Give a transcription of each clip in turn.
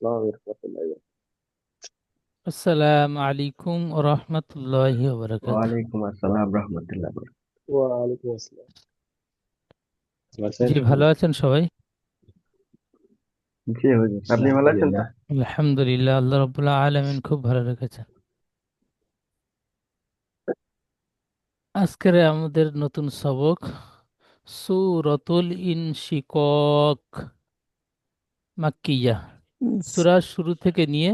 আসসালাম রহমতুল্লাহ আসসালামু আলাইকুম রহমতুল্লাহি ওবরাকাত ওয়ালাইকুম আসসালাম রহমতুল্লাহ ওয়ালাইকুম আসসালাম। ভালো আছেন? জি ভালো আছেন সবাই? জি হুজুর আপনি ভালো আছেন তো? আলহামদুলিল্লাহ আল্লাহ রাব্বুল আলামিন খুব ভালো রেখেছেন। আজকের আমাদের নতুন সবক সূরাতুল ইনশিকক মাক্কিয়া। সূরা শুরু থেকে নিয়ে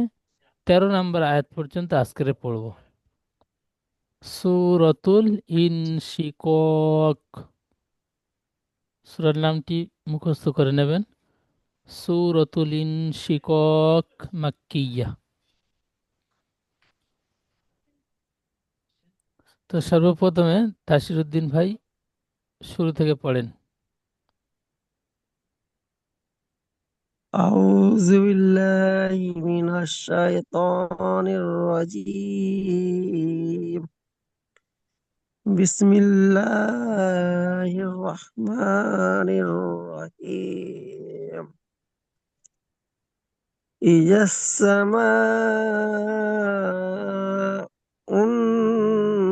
তেরো নম্বর আয়াত পর্যন্ত আজকের পড়ব। সূরাতুল ইনশিকক। সূরার নামটি মুখস্থ করে নেবেন। সূরাতুল ইনশিকক মাক্কিয়া। তো সর্বপ্রথমে তাসিরুদ্দিন ভাই শুরু থেকে পড়েন। أعوذ بالله من الشيطان الرجيم. بسم الله الرحمن الرحيم. إذا السماء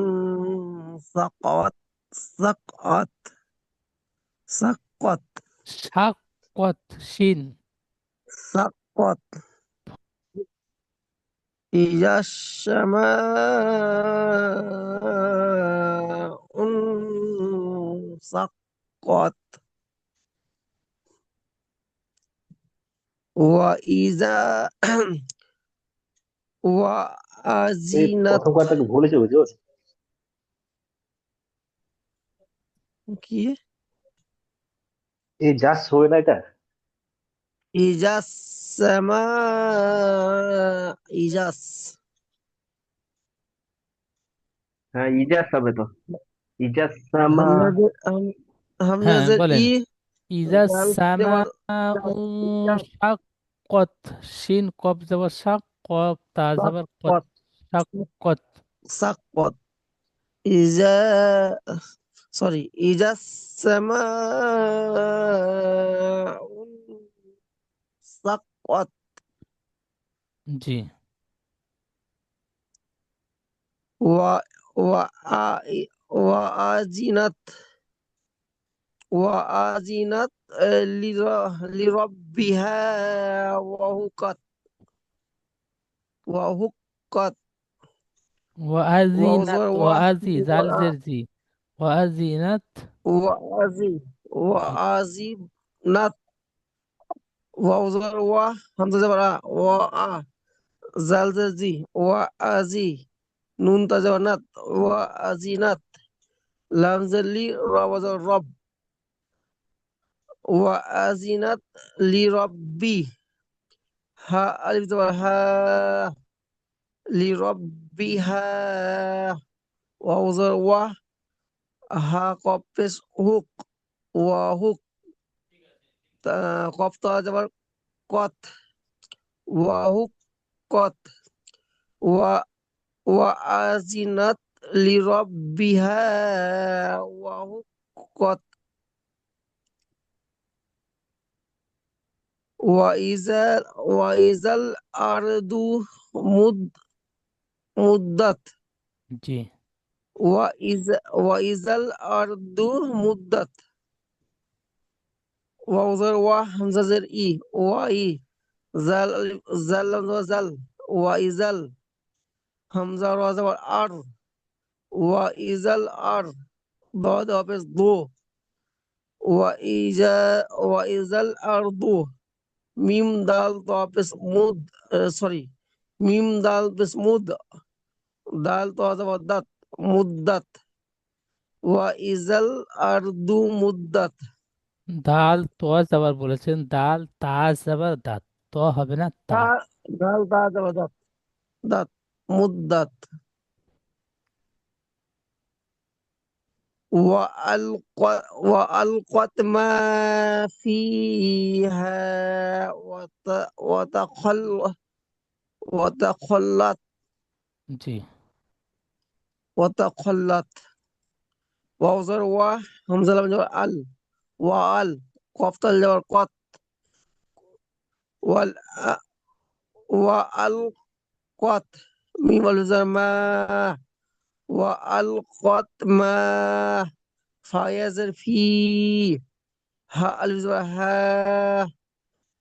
انفقت سقط سقط سقط شين. পথ। ইয়াসমা সাক্কাত ওয়া ইজা ওয়া আজিনাত প্রথম কথাটা ভুলেছো বুঝো কি? এই যা শোয় না এটা? ইজাস السماء إذا হ্যাঁ ইজাজ হবে তো ইজাজ সামা همزة هم- হ্যাঁ همزة বলেন إي ইজা জাল সামা দেওয়ার শাকত শিন কব যাবার শাক কব তা যাবার কত سقط শাকত سقط إذا sorry إذا السماء what جي و و و وأذنت و لر- آه، لربها وحقت وحقت وأذنت وظ- وأذي زال وأ- زر زي وأذنت وأذي وأذنت واو زبر وا همزة زبر آ وا زال زي. وا أزي نون تزبر نات وا أزينات لام زلي را زبر رب. وا لي ربي ها ألف زبر ها لي لربها واو زبر وا ها قبس هوك وهوك قف تا زبر قط وهوك قط و وأذنت لربها وهقت وإذا وإذا الأرض مد مدت জি وإذا وإذا الأرض مدت وزر وهمزة زر إي وإي زل زل وزل وإزل همزة روزة والأرض وإذا الأرض بعد أبس ضو زل ار الأرض ميم دال طابس مود آه، سوري ميم دال بس مود دال طازة ودت مدت. وإذا الأرض مدت. দাল তো যাবার বলেছেন দাল তা যাবার দাঁত তো হবে না তা تا دال تا زبر دت دت مدت وألقت وألقت ما فيها وت وتخل وتخلت জি وتخلت وأوزر و همزة لام جبر ال وال قف تل جبر قط وال وألقت ميم الهمزة ما؟ وألقت ما؟ فيزر في. ها الهمزة ها.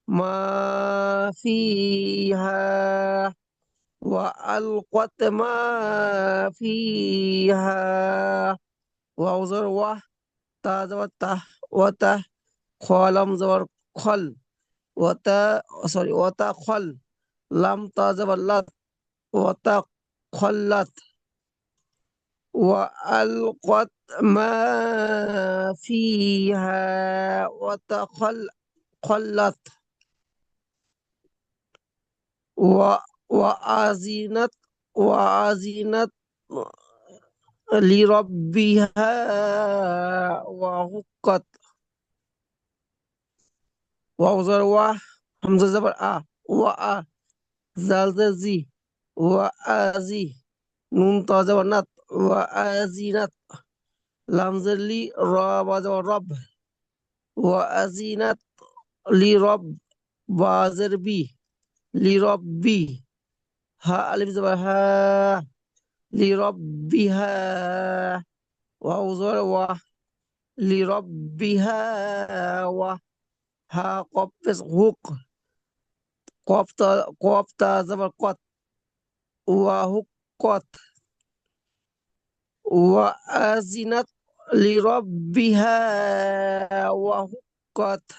ما فيها. وألقت ما فيها. وأوزر و تا. وتا خالم زبر خل وتا سوري وتا خل لام تا زبر لات وتا خلت وألقت ما فيها وتخل خلت و وأزينت وأزينت لربها وهكت واو زر وا همزه زبر آ وا زال زر زي وازي نون تا زبر نط وازي نات لام زر لي را زبر رب وازينت لي رب با زر بي لي ربي ها الف زبر ها لربها واو زر وا لربها وا ها قفز هوك قفتا قفتا زبر قط وهقت وأذنت لربها. وهقت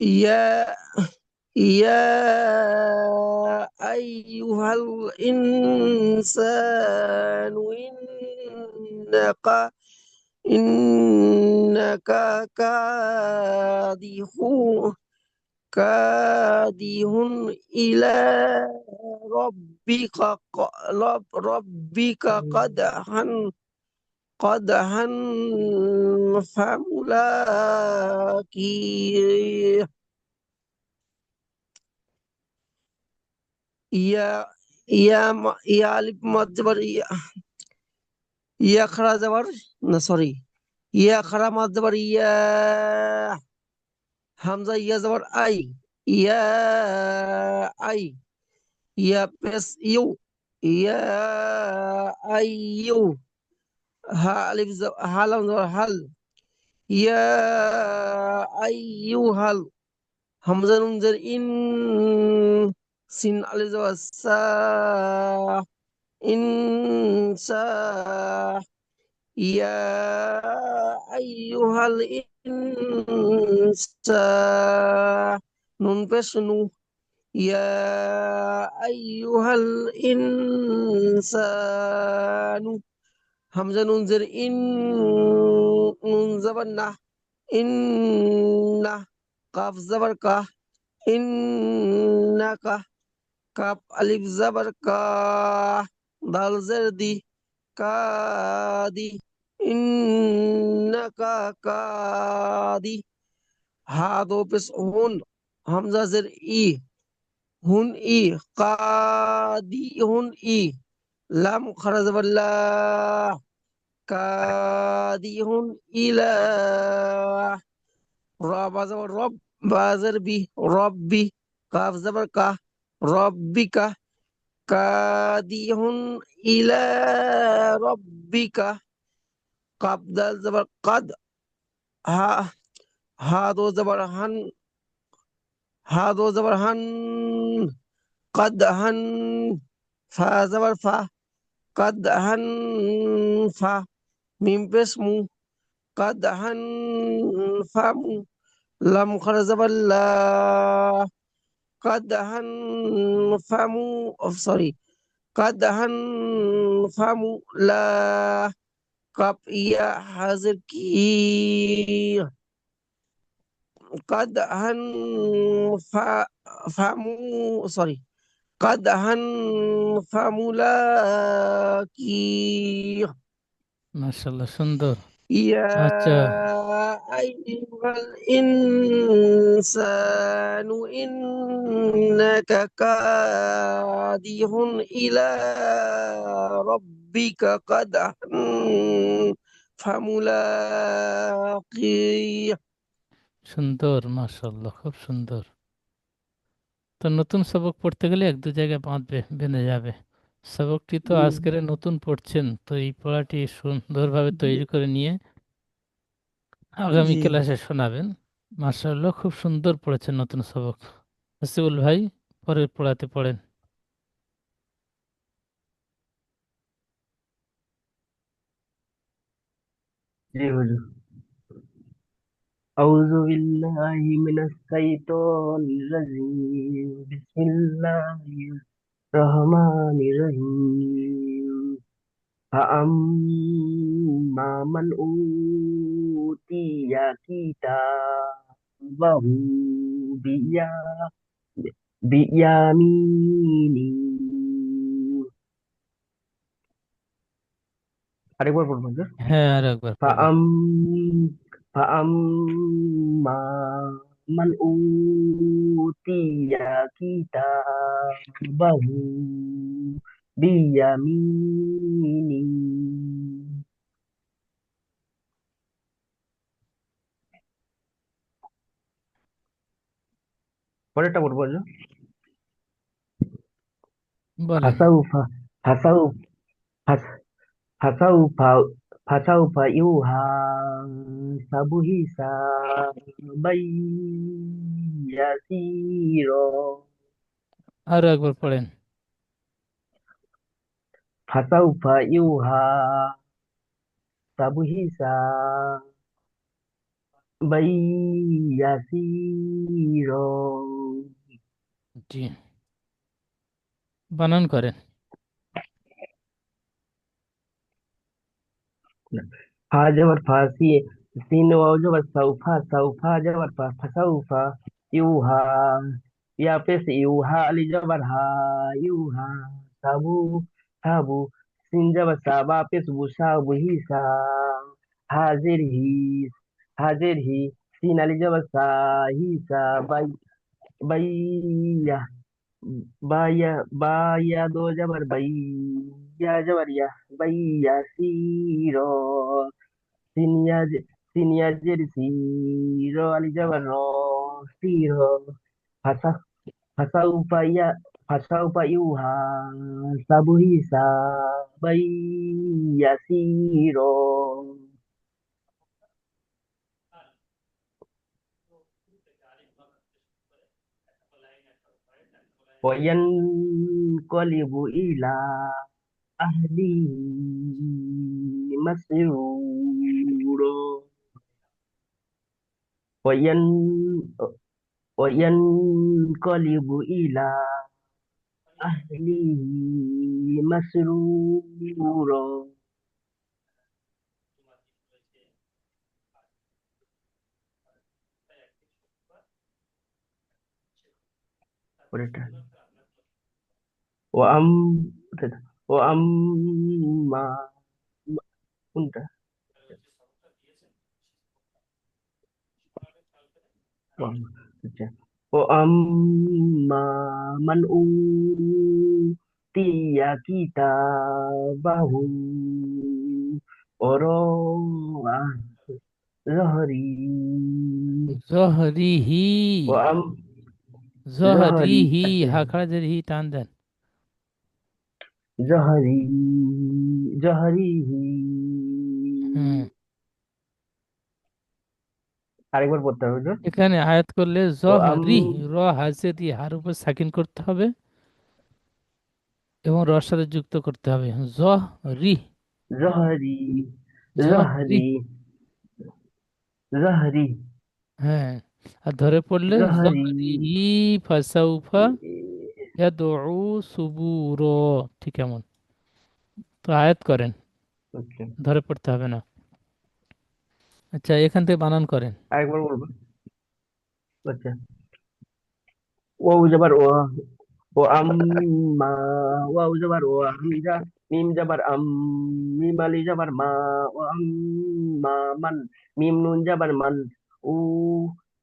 يا يا أيها الإنسان إنك إنك كادح كادح إلى ربك ربك قدحا قدحا فملاقيه يا يا يا ألف يقرا زبر نصري يا خرا ما زبر يا همزة يا زبر أي. يا أي. يا بس يو. يا أيو ها ألف زبر هل هل يا أيها هل. همزة نون زر إن. سين ألف سا. إنسان يا أيها الإنسان ننبسنو يا أيها الإنسان همزة ننزر إن ننزبنا إن قاف زبركا إنك قاف ألف زبركا ذا الجرد كادي إنك كادي. هادو بس هون همزة زر إي. هون إي. قادي هون إي. لام خرز بالله. كادي هون إلى رب زبر رب بازر بي. ربي. قاف زبر كا ربي كا كاديهن إلى ربك قبض الزبر قد ها هذا زبر هن هذا زبر هن قد هن فا زبر فا قد هن فا ميم بسمو قد هن فا لم خرج زبر لا. قدحا فمو oh, sorry قدحا فمو لا قب يا حذر كي قدحا ف فمو sorry قدحا فملاكي মাশাল্লাহ সুন্দর يا আচ্ছা أيها الإنسان إنك كادح إلى ربك قدحا فملاقيه সুন্দর মাশাআল্লাহ খুব সুন্দর তো নতুন সবক পড়তে গেলে এক দু জায়গায় বাঁধবে বেঁধে যাবে সবকটি তো হুম। আজকের নতুন পড়ছেন তো এই পড়াটি সুন্দরভাবে তৈরি করে নিয়ে আগামী জি ক্লাসে শোনাবেন মাশাআল্লাহ খুব সুন্দর পড়েছেন নতুন সবক হাসিবুল ভাই পরের পড়াতে পড়েন জি হুজুর أعوذ بالله من الشيطان الرجيم بسم الله الرحمن الرحيم فأما من أوتي كتابه بيا- biyamini আরেকবার বলবেন স্যার হ্যাঁ আরেকবার ফাআম ফাআম মা মান উতিয়া কিতাবাহু বিয়ামিনি পরেরটা বলবো Fasaufa fasau fas fasaufa fasaufa yuhasabu hisabai yasira আরো একবার পড়েন fasaufa yuhasabu hisabai yasira জি বানান করেন फा जबर फासी सीन वाव जबर सौफा सौफा जबर फा फसौफा यूहा या पे से यूहा अली जबर हा यूहा साबू साबू सीन जबर साबा पे से बुसा बुही सा हाजिर ही हाजिर ही सीन अली जबर सा ही सा बाई बैया Vaya, vaya, do llamar, vaya, llamaría, vaya, siro, sin ayer, sin ayer, siro, al llamarlo, siro, pasa, pasa un falla, pasa un payuja, sabuisa, vaya. وينقلب إلى أهله مسرورا وين وينقلب إلى أهله مسرورا What is that? wa am wa amma udah. Wa amma man utiya kita bahu orang ah, Zohri. Zohrihi. Wa am Zohrihi Hakadrihi Tandan. Zuhri Zuhri আরেকবার পড়তে হবে এখানে আয়াত করলে জহরি র হাজে দিয়ে হার উপর সাকিন করতে হবে এবং রর সাথে যুক্ত করতে হবে। জহরি। জহরি জহরি। জহরি। হ্যাঁ আর ধরে পড়লে জহরি। ফাসাউফা। ইয়াদউ সুবুর। ঠিক এমন। তো আয়াত করেন। ধরে পড়তে হবে না। আচ্ছা এখান থেকে বানান করেন। আরেকবার বলব আচ্ছা। ওয়াও জবর ওয়া। ও আম্মা ওয়াও জবর ওয়া। হামজা মিম জবর আম। মিম আলি জবর মা। ও আম্মা মান। মিম নুন জবর মান। উ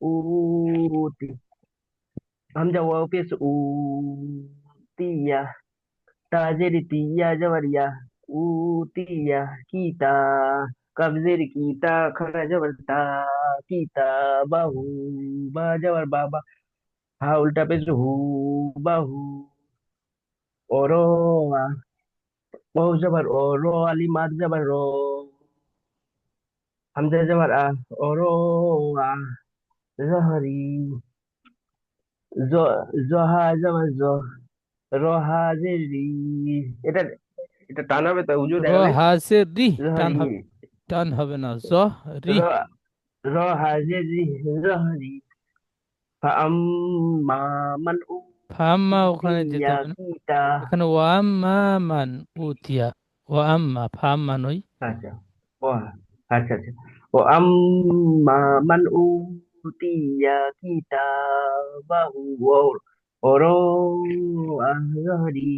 উতি हम jawabnya utia tajir tia jawaria utia kita कब्जिर कीता खड़ा जबरता कीता बाहू बा जबर बाबा हाँ उल्टा पेज हु बाहू ओरो बहु जबर ओरो अली माद जबर रो हम जबर आ ओरो आ जहरी এটা এটা টান হবে তো হুজুর র টান হবে টান হবে না জ রি র জহরি। ফাম্মা ওখানে যেতে হবে না। এখানে ওয়াম্মা মান উতিয়া ওয়াম্মা ফাম্মা নই আচ্ছা ও আচ্ছা আচ্ছা। ও আম্মা মান উতিয়া বাহু ওর ওরো আহরি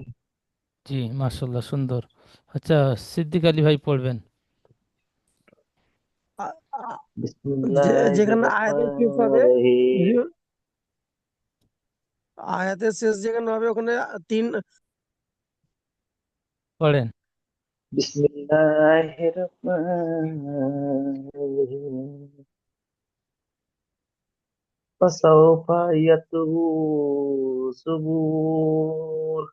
জি মাশাল্লাহ সুন্দর। আচ্ছা সিদ্দিক আলী ভাই পড়বেন। যেখানে আয়াতের শেষ হবে রহিম। আয়াতের শেষ যেখানে হবে ওখানে তিন পড়েন। বিসমিল্লাহির রহমানির রহিম। ফাসাউফা ইয়াতু সুবুর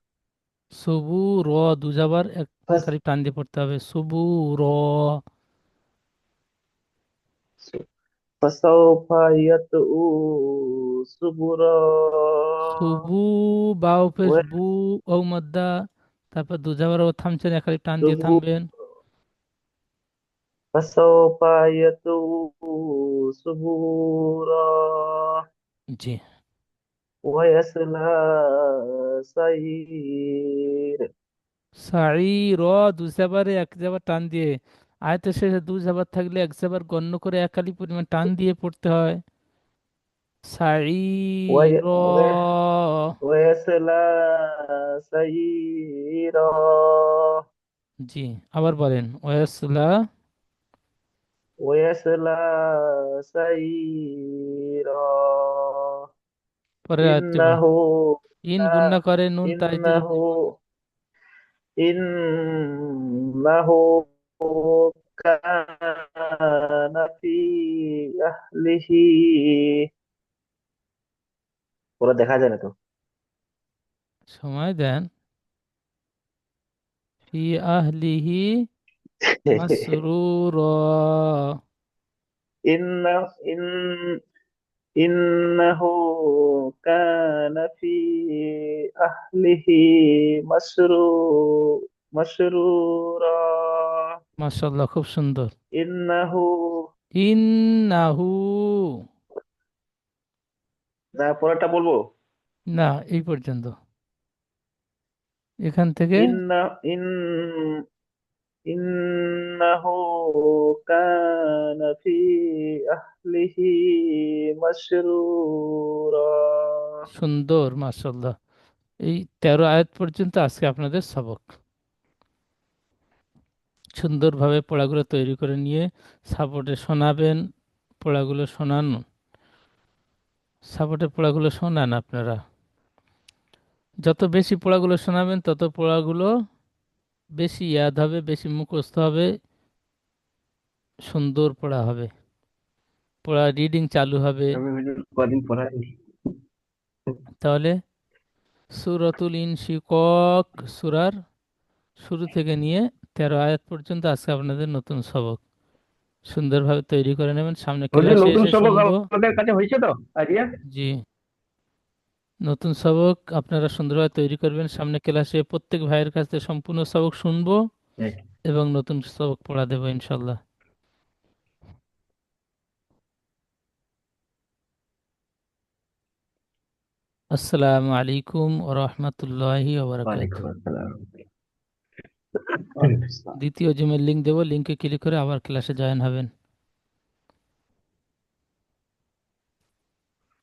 সুবু র দুজাবার এক খালি টান দিয়ে পড়তে হবে। সুবু র ইয়াতু সুবুরা সুবু বাউ পেশ বু ও মদ্দা তারপর দুজাবার ও থামছেন এক খালি টান দিয়ে থামবেন। ফাসাউফা ইয়াতু সুবুরা জি ওয়ায়াসলা সাইর সাই র দুজাবারে এক জাবার টান দিয়ে আয়তের শেষে দু জাবার থাকলে এক জাবার গণ্য করে এক খালি পরিমাণ টান দিয়ে পড়তে হয় সাই ওয়া- র ওয়া- ওয়ায়াসলা সাইরা জি আবার বলেন ওয়াসলা ওয়ায়াসলা সাইরা পরের আয়াতটি ইন্নাহু ইন গুন্না করে নুন তাইদের ইন্নাহু ইন্নাহু কানা ফি আহলিহি পুরো দেখা যায় না তো সময় দেন ফি আহলিহি মাসরুর ইন্না ইন ইন্নাহু কানা ফি আহলিহি মাসরু মাসরুরা মাশাআল্লাহ খুব সুন্দর। ইন্নাহু ইন্নাহু না পরেরটা বলব? না এই পর্যন্ত। এখান থেকে ইন্না ইন ইন্নাহু কানা ফি আহলিহি মাসরুরা সুন্দর, মাশাআল্লাহ। এই তেরো আয়াত পর্যন্ত আজকে আপনাদের সবক। সুন্দরভাবে পড়াগুলো তৈরি করে নিয়ে সাপোর্টে শোনাবেন, পড়াগুলো শোনান। সাপোর্টে পড়াগুলো শোনান আপনারা। যত বেশি পড়াগুলো শোনাবেন, তত পড়াগুলো বেশি ইয়াদ হবে বেশি মুখস্থ হবে সুন্দর পড়া হবে। পড়া রিডিং চালু হবে। তাহলে সুরাতুল ইনশিকক সুরার শুরু থেকে নিয়ে তেরো আয়াত পর্যন্ত আজকে আপনাদের নতুন সবক। সুন্দরভাবে তৈরি করে নেবেন। সামনে ক্লাসে এসে শুনব। জি। নতুন সবক আপনারা সুন্দরভাবে তৈরি করবেন সামনে ক্লাসে প্রত্যেক ভাইয়ের কাছ সম্পূর্ণ সবক শুনব। এবং নতুন সবক পড়া দেবো ইনশাল্লাহ আসসালামু আলাইকুম ওয়া রাহমাতুল্লাহি বারাকাতুহু। দ্বিতীয় জিমের লিংক দেবো লিংকে ক্লিক করে আবার ক্লাসে জয়েন হবেন